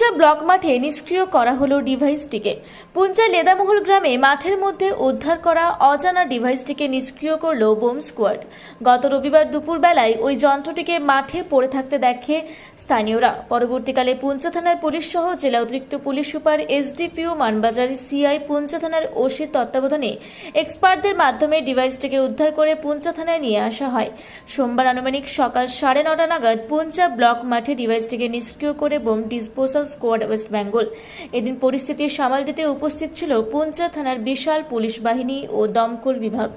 Puncha block মাঠে নিষ্ক্রিয় করা হলো ডিভাইসটিকে। পুঞ্চা লেদামহল গ্রামে মাঠের মধ্যে উদ্ধার করা অজানা ডিভাইসটিকে নিষ্ক্রিয় করল বোম স্কোয়াড। গত রবিবার দুপুরবেলায় ওই যন্ত্রটিকে মাঠে পড়ে থাকতে দেখে স্থানীয়রা। পরবর্তীকালে পুঞ্চা থানার পুলিশ সহ জেলা অতিরিক্ত police super SDPO Manbazar CI Puncha থানার ওসির তত্ত্বাবধানে এক্সপার্টদের মাধ্যমে ডিভাইসটিকে উদ্ধার করে পুঞ্চা থানায় নিয়ে আসা হয়। সোমবার আনুমানিক সকাল সাড়ে নটা নাগাদ পুঞ্চা ব্লক মাঠে ডিভাইসটিকে নিষ্ক্রিয় করে bomb disposal squad West Bengal. এদিন পরিস্থিতি সামাল দিতে উপস্থিত ছিল পুঞ্চা থানার বিশাল পুলিশ বাহিনী ও দমকল বিভাগ।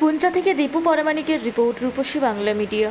পুঞ্চা থেকে দীপু পরামানিকের রিপোর্ট রূপসী বাংলা মিডিয়া।